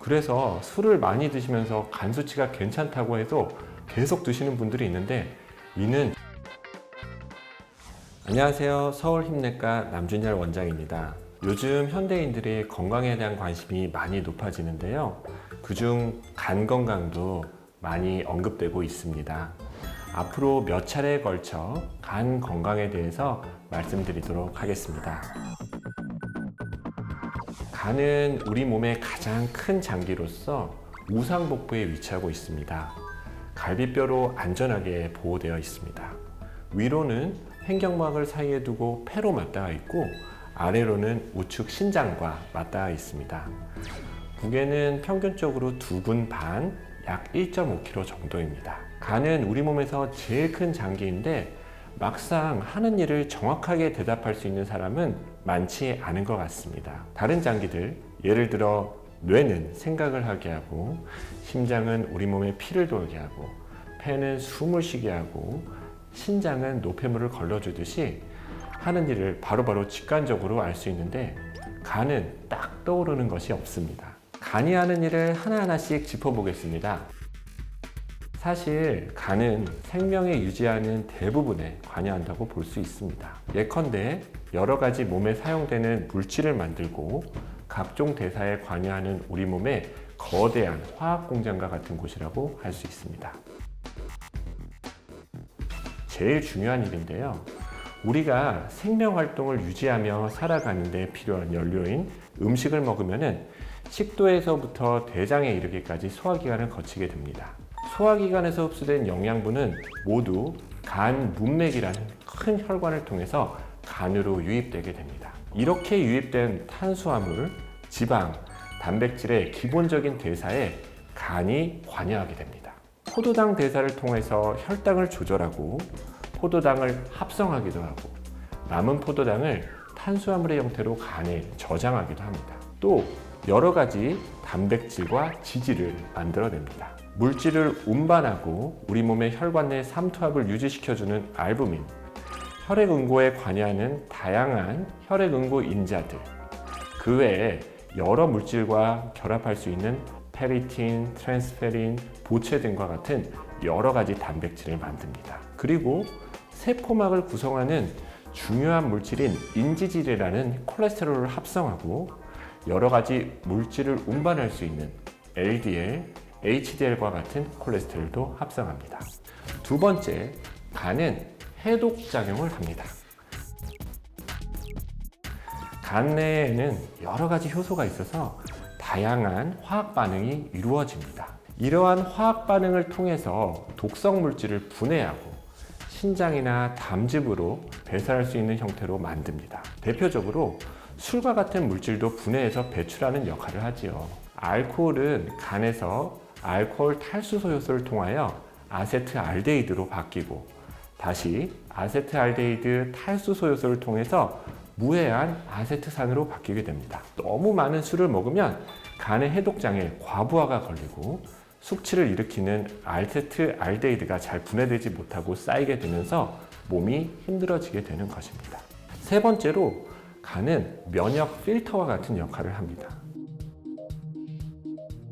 그래서 술을 많이 드시면서 간 수치가 괜찮다고 해도 계속 드시는 분들이 있는데 이는 안녕하세요. 서울 힘내과 남준열 원장입니다. 요즘 현대인들의 건강에 대한 관심이 많이 높아지는데요. 그중 간 건강도 많이 언급되고 있습니다. 앞으로 몇 차례에 걸쳐 간 건강에 대해서 말씀드리도록 하겠습니다. 간은 우리 몸의 가장 큰 장기로서 우상복부에 위치하고 있습니다. 갈비뼈로 안전하게 보호되어 있습니다. 위로는 횡격막을 사이에 두고 폐로 맞닿아 있고 아래로는 우측 신장과 맞닿아 있습니다. 무게는 평균적으로 두근 반, 약 1.5kg 정도입니다. 간은 우리 몸에서 제일 큰 장기인데 막상 하는 일을 정확하게 대답할 수 있는 사람은 많지 않은 것 같습니다. 다른 장기들, 예를 들어 뇌는 생각을 하게 하고, 심장은 우리 몸에 피를 돌게 하고, 폐는 숨을 쉬게 하고, 신장은 노폐물을 걸러주듯이 하는 일을 바로바로 직관적으로 알 수 있는데, 간은 딱 떠오르는 것이 없습니다. 간이 하는 일을 하나하나씩 짚어보겠습니다. 사실 간은 생명에 유지하는 대부분에 관여한다고 볼 수 있습니다. 예컨대 여러 가지 몸에 사용되는 물질을 만들고 각종 대사에 관여하는 우리 몸의 거대한 화학 공장과 같은 곳이라고 할 수 있습니다. 제일 중요한 일인데요. 우리가 생명 활동을 유지하며 살아가는 데 필요한 연료인 음식을 먹으면은 식도에서부터 대장에 이르기까지 소화기관을 거치게 됩니다. 소화기관에서 흡수된 영양분은 모두 간 문맥이라는 큰 혈관을 통해서 간으로 유입되게 됩니다. 이렇게 유입된 탄수화물, 지방, 단백질의 기본적인 대사에 간이 관여하게 됩니다. 포도당 대사를 통해서 혈당을 조절하고 포도당을 합성하기도 하고 남은 포도당을 탄수화물의 형태로 간에 저장하기도 합니다. 또 여러 가지 단백질과 지질을 만들어냅니다. 물질을 운반하고 우리 몸의 혈관 내 삼투압을 유지시켜주는 알부민, 혈액 응고에 관여하는 다양한 혈액 응고 인자들, 그 외에 여러 물질과 결합할 수 있는 페리틴, 트랜스페린, 보채 등과 같은 여러 가지 단백질을 만듭니다. 그리고 세포막을 구성하는 중요한 물질인 인지질이라는 콜레스테롤을 합성하고 여러 가지 물질을 운반할 수 있는 LDL, HDL과 같은 콜레스테롤도 합성합니다. 두 번째, 간은 해독 작용을 합니다. 간 내에는 여러 가지 효소가 있어서 다양한 화학 반응이 이루어집니다. 이러한 화학 반응을 통해서 독성 물질을 분해하고 신장이나 담즙으로 배설할 수 있는 형태로 만듭니다. 대표적으로 술과 같은 물질도 분해해서 배출하는 역할을 하지요. 알코올은 간에서 알코올 탈수소 효소를 통하여 아세트알데히드로 바뀌고 다시 아세트알데히드 탈수소 효소를 통해서 무해한 아세트산으로 바뀌게 됩니다. 너무 많은 술을 먹으면 간의 해독장에 과부하가 걸리고 숙취를 일으키는 아세트알데히드가 잘 분해되지 못하고 쌓이게 되면서 몸이 힘들어지게 되는 것입니다. 세 번째로 간은 면역 필터와 같은 역할을 합니다.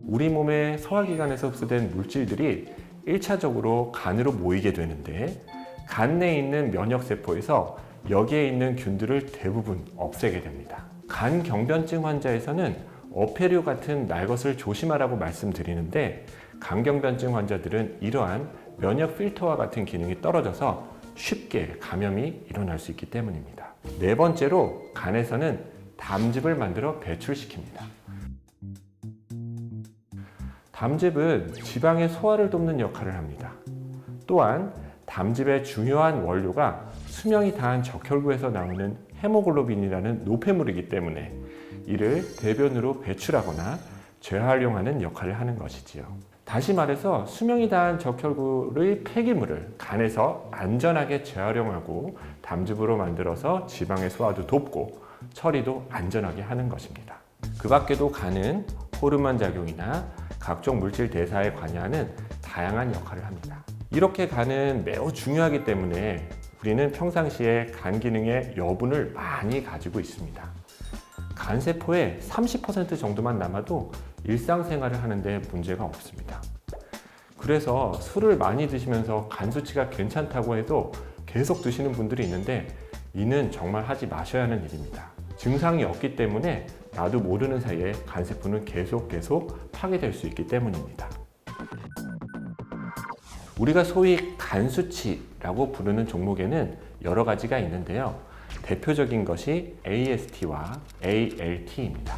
우리 몸의 소화기관에서 흡수된 물질들이 1차적으로 간으로 모이게 되는데 간 내에 있는 면역세포에서 여기에 있는 균들을 대부분 없애게 됩니다. 간 경변증 환자에서는 어패류 같은 날 것을 조심하라고 말씀드리는데 간경변증 환자들은 이러한 면역 필터와 같은 기능이 떨어져서 쉽게 감염이 일어날 수 있기 때문입니다. 네 번째로 간에서는 담즙을 만들어 배출시킵니다. 담즙은 지방의 소화를 돕는 역할을 합니다. 또한 담즙의 중요한 원료가 수명이 다한 적혈구에서 나오는 헤모글로빈이라는 노폐물이기 때문에 이를 대변으로 배출하거나 재활용하는 역할을 하는 것이지요. 다시 말해서 수명이 다한 적혈구의 폐기물을 간에서 안전하게 재활용하고 담즙으로 만들어서 지방의 소화도 돕고 처리도 안전하게 하는 것입니다. 그 밖에도 간은 호르몬 작용이나 각종 물질 대사에 관여하는 다양한 역할을 합니다. 이렇게 간은 매우 중요하기 때문에 우리는 평상시에 간 기능의 여분을 많이 가지고 있습니다. 간세포의 30% 정도만 남아도 일상생활을 하는데 문제가 없습니다. 그래서 술을 많이 드시면서 간 수치가 괜찮다고 해도 계속 드시는 분들이 있는데 이는 정말 하지 마셔야 하는 일입니다. 증상이 없기 때문에 나도 모르는 사이에 간세포는 계속 계속 파괴될 수 있기 때문입니다. 우리가 소위 간 수치라고 부르는 종목에는 여러 가지가 있는데요. 대표적인 것이 AST와 ALT입니다.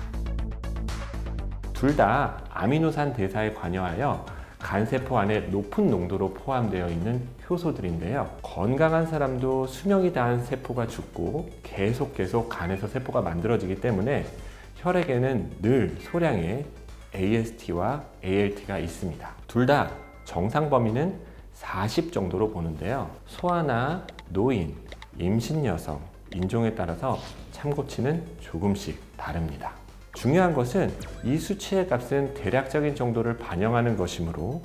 둘 다 아미노산 대사에 관여하여 간세포 안에 높은 농도로 포함되어 있는 효소들인데요. 건강한 사람도 수명이 다한 세포가 죽고 계속 계속 간에서 세포가 만들어지기 때문에 혈액에는 늘 소량의 AST와 ALT가 있습니다. 둘 다 정상 범위는 40 정도로 보는데요. 소아나 노인, 임신 여성, 인종에 따라서 참고치는 조금씩 다릅니다. 중요한 것은 이 수치의 값은 대략적인 정도를 반영하는 것이므로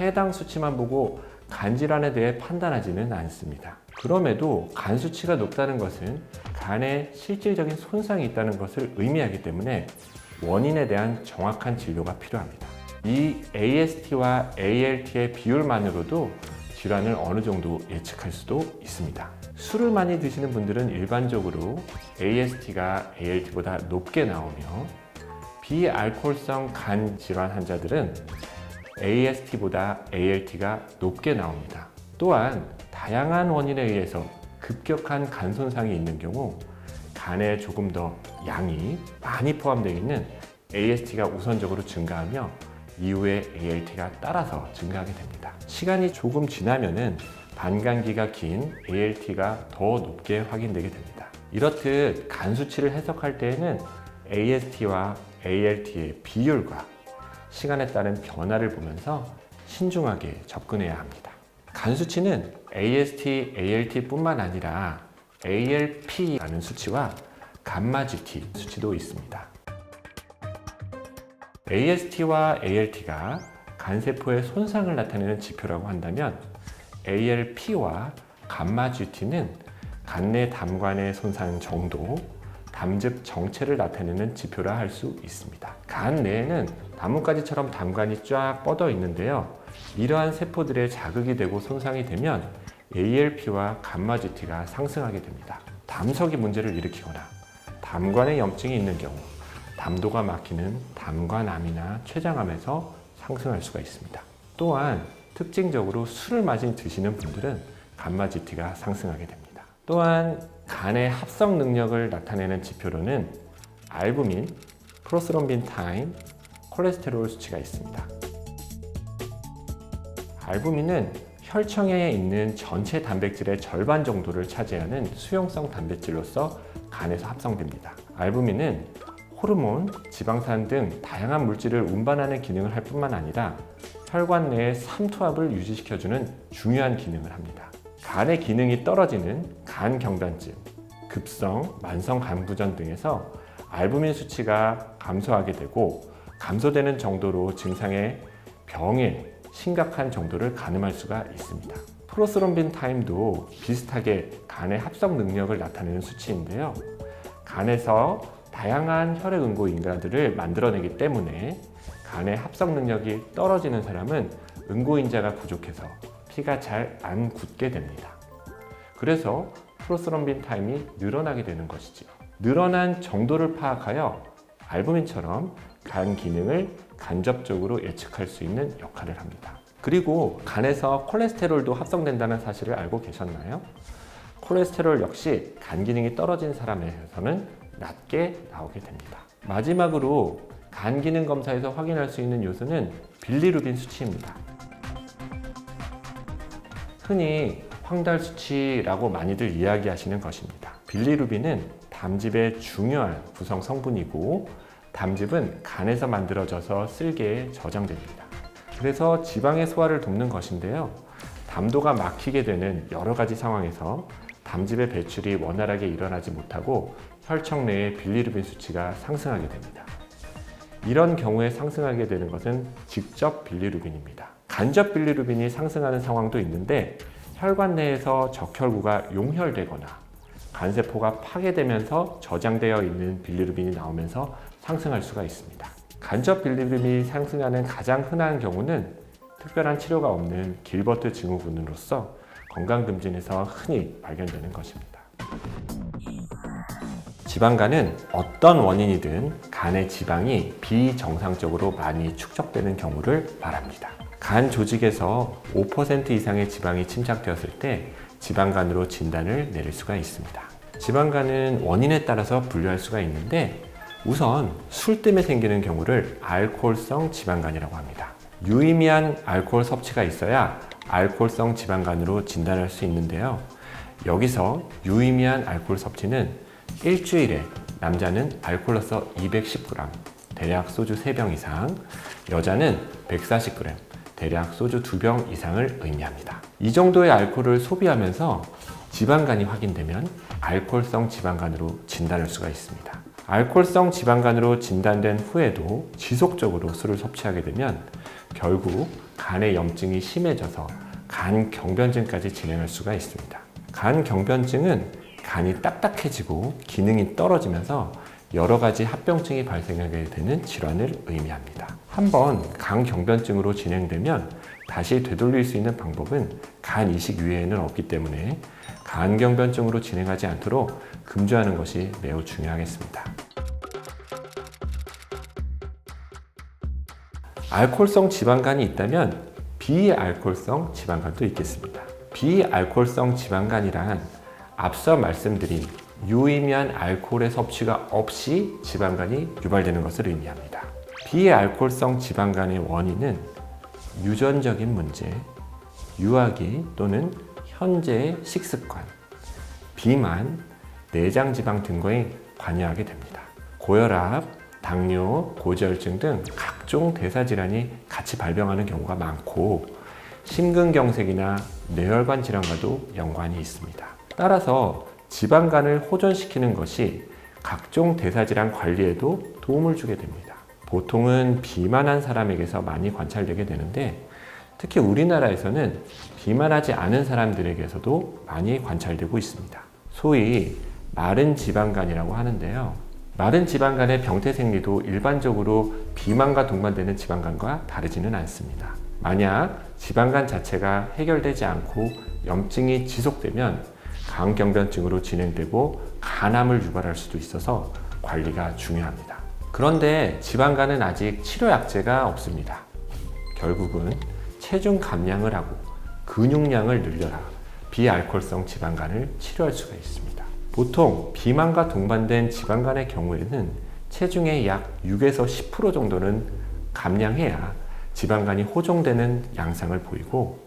해당 수치만 보고 간 질환에 대해 판단하지는 않습니다. 그럼에도 간 수치가 높다는 것은 간에 실질적인 손상이 있다는 것을 의미하기 때문에 원인에 대한 정확한 진료가 필요합니다. 이 AST와 ALT의 비율만으로도 질환을 어느 정도 예측할 수도 있습니다. 술을 많이 드시는 분들은 일반적으로 AST가 ALT보다 높게 나오며 비알코올성 간 질환 환자들은 AST보다 ALT가 높게 나옵니다. 또한 다양한 원인에 의해서 급격한 간 손상이 있는 경우 간에 조금 더 양이 많이 포함되어 있는 AST가 우선적으로 증가하며 이후에 ALT가 따라서 증가하게 됩니다. 시간이 조금 지나면은 반감기가 긴 ALT가 더 높게 확인되게 됩니다. 이렇듯 간 수치를 해석할 때에는 AST와 ALT의 비율과 시간에 따른 변화를 보면서 신중하게 접근해야 합니다. 간 수치는 AST, ALT뿐만 아니라 ALP라는 수치와 감마 GT 수치도 있습니다. AST와 ALT가 간세포의 손상을 나타내는 지표라고 한다면 ALP와 감마 GT는 간내 담관의 손상 정도, 담즙 정체를 나타내는 지표라 할 수 있습니다. 간 내에는 나뭇가지처럼 담관이 쫙 뻗어 있는데요. 이러한 세포들의 자극이 되고 손상이 되면 ALP와 감마 GT가 상승하게 됩니다. 담석이 문제를 일으키거나 담관에 염증이 있는 경우 담도가 막히는 담관암이나 췌장암에서 상승할 수가 있습니다. 또한 특징적으로 술을 많이 드시는 분들은 감마 GT가 상승하게 됩니다. 또한 간의 합성 능력을 나타내는 지표로는 알부민, 프로스롬빈 타임, 콜레스테롤 수치가 있습니다. 알부민은 혈청에 있는 전체 단백질의 절반 정도를 차지하는 수용성 단백질로서 간에서 합성됩니다. 알부민은 호르몬, 지방산 등 다양한 물질을 운반하는 기능을 할 뿐만 아니라 혈관 내의 삼투압을 유지시켜주는 중요한 기능을 합니다. 간의 기능이 떨어지는 간 경단증, 급성, 만성 간부전 등에서 알부민 수치가 감소하게 되고 감소되는 정도로 증상의 병의 심각한 정도를 가늠할 수가 있습니다. 프로스롬빈 타임도 비슷하게 간의 합성 능력을 나타내는 수치인데요. 간에서 다양한 혈액 응고 인자들을 만들어내기 때문에 간의 합성 능력이 떨어지는 사람은 응고인자가 부족해서 피가 잘 안 굳게 됩니다. 그래서 프로스롬빈 타임이 늘어나게 되는 것이지요. 늘어난 정도를 파악하여 알부민처럼 간 기능을 간접적으로 예측할 수 있는 역할을 합니다. 그리고 간에서 콜레스테롤도 합성된다는 사실을 알고 계셨나요? 콜레스테롤 역시 간 기능이 떨어진 사람에서는 낮게 나오게 됩니다. 마지막으로 간 기능 검사에서 확인할 수 있는 요소는 빌리루빈 수치입니다. 흔히 황달 수치라고 많이들 이야기하시는 것입니다. 빌리루빈은 담즙의 중요한 구성 성분이고 담즙은 간에서 만들어져서 쓸개에 저장됩니다. 그래서 지방의 소화를 돕는 것인데요. 담도가 막히게 되는 여러 가지 상황에서 담즙의 배출이 원활하게 일어나지 못하고 혈청 내의 빌리루빈 수치가 상승하게 됩니다. 이런 경우에 상승하게 되는 것은 직접 빌리루빈입니다. 간접 빌리루빈이 상승하는 상황도 있는데 혈관 내에서 적혈구가 용혈되거나 간세포가 파괴되면서 저장되어 있는 빌리루빈이 나오면서 상승할 수가 있습니다. 간접 빌리루빈이 상승하는 가장 흔한 경우는 특별한 치료가 없는 길버트 증후군으로서 건강검진에서 흔히 발견되는 것입니다. 지방간은 어떤 원인이든 간의 지방이 비정상적으로 많이 축적되는 경우를 말합니다. 간 조직에서 5% 이상의 지방이 침착되었을 때 지방간으로 진단을 내릴 수가 있습니다. 지방간은 원인에 따라서 분류할 수가 있는데 우선 술 때문에 생기는 경우를 알코올성 지방간이라고 합니다. 유의미한 알코올 섭취가 있어야 알코올성 지방간으로 진단할 수 있는데요. 여기서 유의미한 알코올 섭취는 일주일에 남자는 알코올로서 210g, 대략 소주 3병 이상, 여자는 140g, 대략 소주 2병 이상을 의미합니다. 이 정도의 알코올을 소비하면서 지방간이 확인되면 알코올성 지방간으로 진단할 수가 있습니다. 알코올성 지방간으로 진단된 후에도 지속적으로 술을 섭취하게 되면 결국 간의 염증이 심해져서 간 경변증까지 진행할 수가 있습니다. 간 경변증은 간이 딱딱해지고 기능이 떨어지면서 여러 가지 합병증이 발생하게 되는 질환을 의미합니다. 한번 간 경변증으로 진행되면 다시 되돌릴 수 있는 방법은 간 이식 외에는 없기 때문에 간 경변증으로 진행하지 않도록 금주하는 것이 매우 중요하겠습니다. 알코올성 지방간이 있다면 비알코올성 지방간도 있겠습니다. 비알코올성 지방간이란 앞서 말씀드린 유의미한 알코올의 섭취가 없이 지방간이 유발되는 것을 의미합니다. 비알코올성 지방간의 원인은 유전적인 문제, 유아기 또는 현재의 식습관, 비만, 내장 지방 등거에 관여하게 됩니다. 고혈압, 당뇨, 고지혈증 등 각종 대사 질환이 같이 발병하는 경우가 많고 심근경색이나 뇌혈관 질환과도 연관이 있습니다. 따라서 지방간을 호전시키는 것이 각종 대사질환 관리에도 도움을 주게 됩니다. 보통은 비만한 사람에게서 많이 관찰되게 되는데 특히 우리나라에서는 비만하지 않은 사람들에게서도 많이 관찰되고 있습니다. 소위 마른 지방간이라고 하는데요. 마른 지방간의 병태 생리도 일반적으로 비만과 동반되는 지방간과 다르지는 않습니다. 만약 지방간 자체가 해결되지 않고 염증이 지속되면 간경변증으로 진행되고 간암을 유발할 수도 있어서 관리가 중요합니다. 그런데 지방간은 아직 치료 약제가 없습니다. 결국은 체중 감량을 하고 근육량을 늘려라 비알코올성 지방간을 치료할 수가 있습니다. 보통 비만과 동반된 지방간의 경우에는 체중의 약 6에서 10% 정도는 감량해야 지방간이 호정되는 양상을 보이고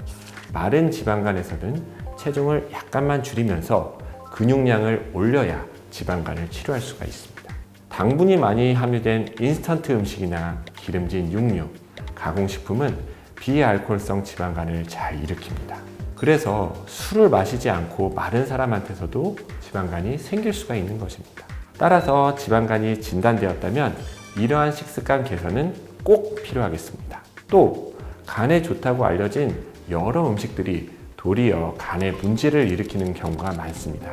마른 지방간에서는 체중을 약간만 줄이면서 근육량을 올려야 지방간을 치료할 수가 있습니다. 당분이 많이 함유된 인스턴트 음식이나 기름진 육류, 가공식품은 비알코올성 지방간을 잘 일으킵니다. 그래서 술을 마시지 않고 마른 사람한테서도 지방간이 생길 수가 있는 것입니다. 따라서 지방간이 진단되었다면 이러한 식습관 개선은 꼭 필요하겠습니다. 또 간에 좋다고 알려진 여러 음식들이 도리어 간에 문제를 일으키는 경우가 많습니다.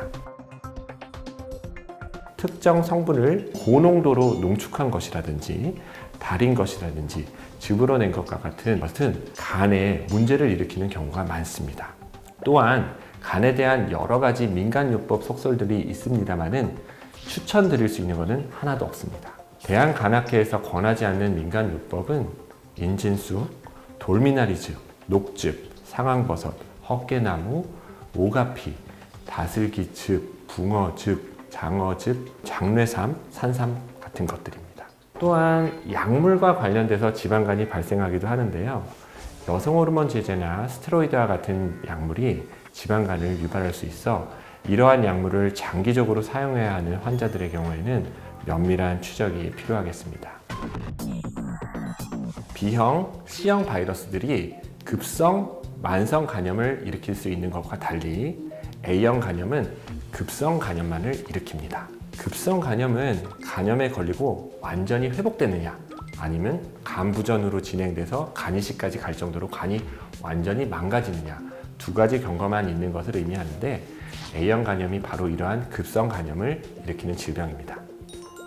특정 성분을 고농도로 농축한 것이라든지 달인 것이라든지 즙으로낸 것과 같은 것은 간에 문제를 일으키는 경우가 많습니다. 또한 간에 대한 여러 가지 민간요법 속설들이 있습니다만은 추천드릴 수 있는 것은 하나도 없습니다. 대한간학회에서 권하지 않는 민간요법은 인진수, 돌미나리즙, 녹즙, 상황버섯, 헛개나무, 오가피, 다슬기즙, 붕어즙, 장어즙, 장뇌삼, 산삼 같은 것들입니다. 또한 약물과 관련돼서 지방간이 발생하기도 하는데요. 여성 호르몬 제제나 스테로이드와 같은 약물이 지방간을 유발할 수 있어 이러한 약물을 장기적으로 사용해야 하는 환자들의 경우에는 면밀한 추적이 필요하겠습니다. B형, C형 바이러스들이 급성 만성 간염을 일으킬 수 있는 것과 달리 A형 간염은 급성 간염만을 일으킵니다. 급성 간염은 간염에 걸리고 완전히 회복되느냐 아니면 간부전으로 진행돼서 간이식까지 갈 정도로 간이 완전히 망가지느냐 두 가지 경과만 있는 것을 의미하는데 A형 간염이 바로 이러한 급성 간염을 일으키는 질병입니다.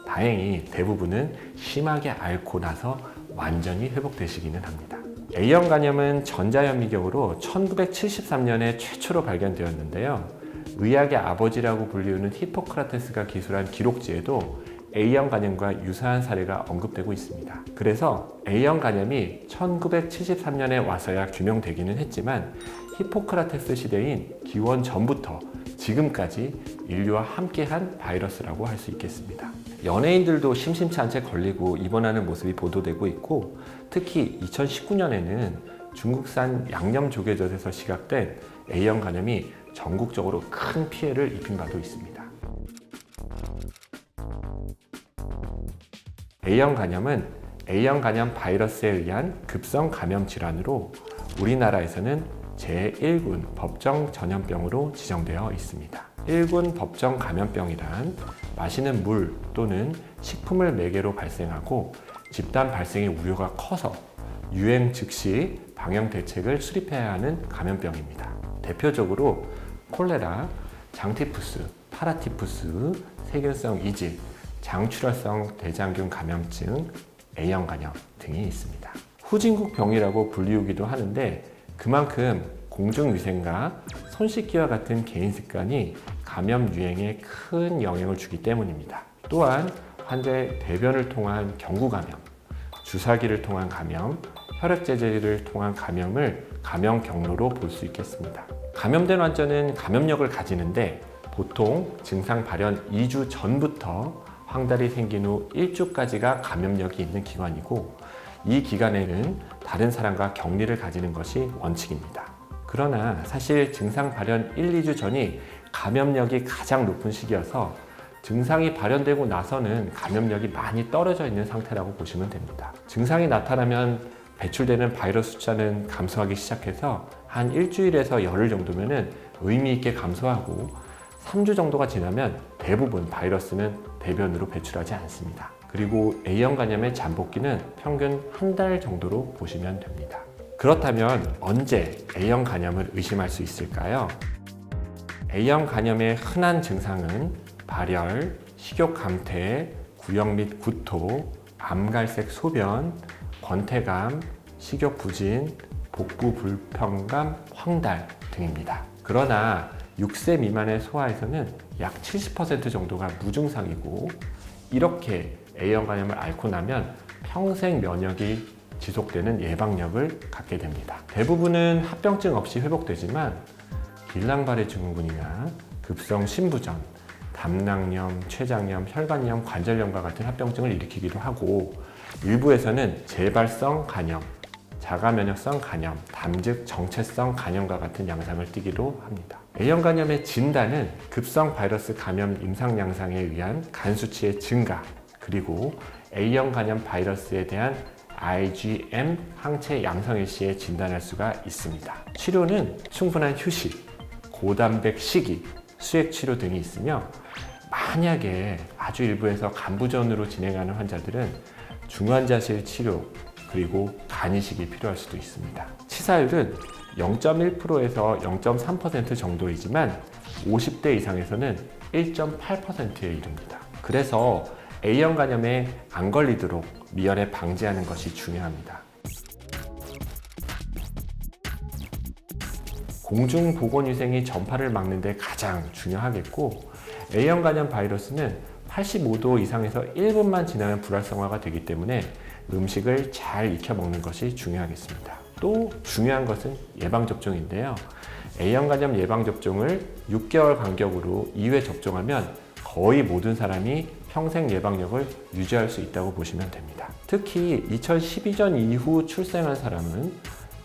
다행히 대부분은 심하게 앓고 나서 완전히 회복되시기는 합니다. A형 간염은 전자현미경으로 1973년에 최초로 발견되었는데요. 의학의 아버지라고 불리우는 히포크라테스가 기술한 기록지에도 A형 간염과 유사한 사례가 언급되고 있습니다. 그래서 A형 간염이 1973년에 와서야 규명되기는 했지만 히포크라테스 시대인 기원 전부터 지금까지 인류와 함께한 바이러스라고 할 수 있겠습니다. 연예인들도 심심치 않게 걸리고 입원하는 모습이 보도되고 있고 특히 2019년에는 중국산 양념 조개젓에서 시각된 A형 간염이 전국적으로 큰 피해를 입힌 바도 있습니다. A형 간염은 A형 간염 바이러스에 의한 급성 감염 질환으로 우리나라에서는 제1군 법정 전염병으로 지정되어 있습니다. 1군 법정 감염병이란 마시는 물 또는 식품을 매개로 발생하고 집단 발생의 우려가 커서 유행 즉시 방역 대책을 수립해야 하는 감염병입니다. 대표적으로 콜레라, 장티푸스, 파라티푸스, 세균성 이질, 장출혈성 대장균 감염증, A형 간염 등이 있습니다. 후진국 병이라고 불리우기도 하는데 그만큼 공중위생과 손 씻기와 같은 개인 습관이 감염 유행에 큰 영향을 주기 때문입니다. 또한 환자의 대변을 통한 경구 감염, 주사기를 통한 감염, 혈액제제를 통한 감염을 감염 경로로 볼 수 있겠습니다. 감염된 환자는 감염력을 가지는데 보통 증상 발현 2주 전부터 황달이 생긴 후 1주까지가 감염력이 있는 기간이고 이 기간에는 다른 사람과 격리를 가지는 것이 원칙입니다. 그러나 사실 증상 발현 1, 2주 전이 감염력이 가장 높은 시기여서 증상이 발현되고 나서는 감염력이 많이 떨어져 있는 상태라고 보시면 됩니다. 증상이 나타나면 배출되는 바이러스 숫자는 감소하기 시작해서 한 일주일에서 열흘 정도면은 의미 있게 감소하고 3주 정도가 지나면 대부분 바이러스는 대변으로 배출하지 않습니다. 그리고 A형 간염의 잠복기는 평균 한 달 정도로 보시면 됩니다. 그렇다면 언제 A형 간염을 의심할 수 있을까요? A형 간염의 흔한 증상은 발열, 식욕 감퇴, 구역 및 구토, 암갈색 소변, 권태감, 식욕 부진, 복부 불편감, 황달 등입니다. 그러나 6세 미만의 소아에서는 약 70% 정도가 무증상이고 이렇게 A형 간염을 앓고 나면 평생 면역이 지속되는 예방력을 갖게 됩니다. 대부분은 합병증 없이 회복되지만 길랑발해 증후군이나 급성 신부전, 담낭염, 췌장염, 혈관염, 관절염과 같은 합병증을 일으키기도 하고 일부에서는 재발성 간염, 자가면역성 간염, 담즉 정체성 간염과 같은 양상을 띠기도 합니다. A형 간염의 진단은 급성 바이러스 감염 임상 양상에 의한 간 수치의 증가, 그리고 A형 간염 바이러스에 대한 IgM 항체 양성일 시에 진단할 수가 있습니다. 치료는 충분한 휴식, 고단백 식이, 수액 치료 등이 있으며 만약에 아주 일부에서 간부전으로 진행하는 환자들은 중환자실 치료 그리고 간이식이 필요할 수도 있습니다. 치사율은 0.1%에서 0.3% 정도이지만 50대 이상에서는 1.8%에 이릅니다. 그래서 A형 간염에 안 걸리도록 미연에 방지하는 것이 중요합니다. 공중 보건위생이 전파를 막는 데 가장 중요하겠고 A형 간염 바이러스는 85도 이상에서 1분만 지나면 불활성화가 되기 때문에 음식을 잘 익혀 먹는 것이 중요하겠습니다. 또 중요한 것은 예방접종인데요. A형 간염 예방접종을 6개월 간격으로 2회 접종하면 거의 모든 사람이 평생 예방력을 유지할 수 있다고 보시면 됩니다. 특히 2012년 이후 출생한 사람은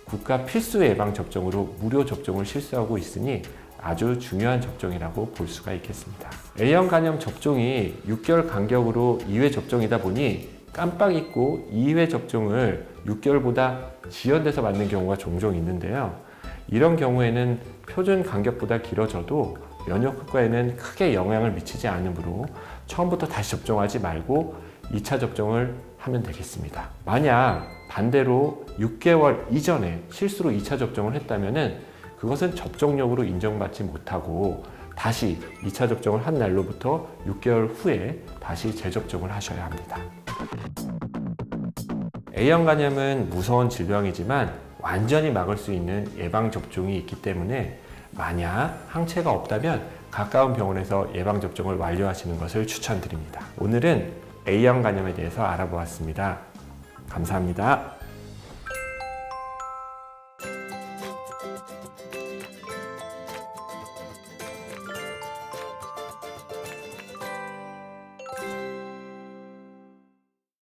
국가 필수 예방 접종으로 무료 접종을 실시하고 있으니 아주 중요한 접종이라고 볼 수가 있겠습니다. A형 간염 접종이 6개월 간격으로 2회 접종이다 보니 깜빡 잊고 2회 접종을 6개월보다 지연돼서 맞는 경우가 종종 있는데요. 이런 경우에는 표준 간격보다 길어져도 면역 효과에는 크게 영향을 미치지 않으므로 처음부터 다시 접종하지 말고 2차 접종을 하면 되겠습니다. 만약 반대로 6개월 이전에 실수로 2차 접종을 했다면 그것은 접종력으로 인정받지 못하고 다시 2차 접종을 한 날로부터 6개월 후에 다시 재접종을 하셔야 합니다. A형 간염은 무서운 질병이지만 완전히 막을 수 있는 예방 접종이 있기 때문에 만약 항체가 없다면 가까운 병원에서 예방 접종을 완료하시는 것을 추천드립니다. 오늘은 A형 간염에 대해서 알아보았습니다. 감사합니다.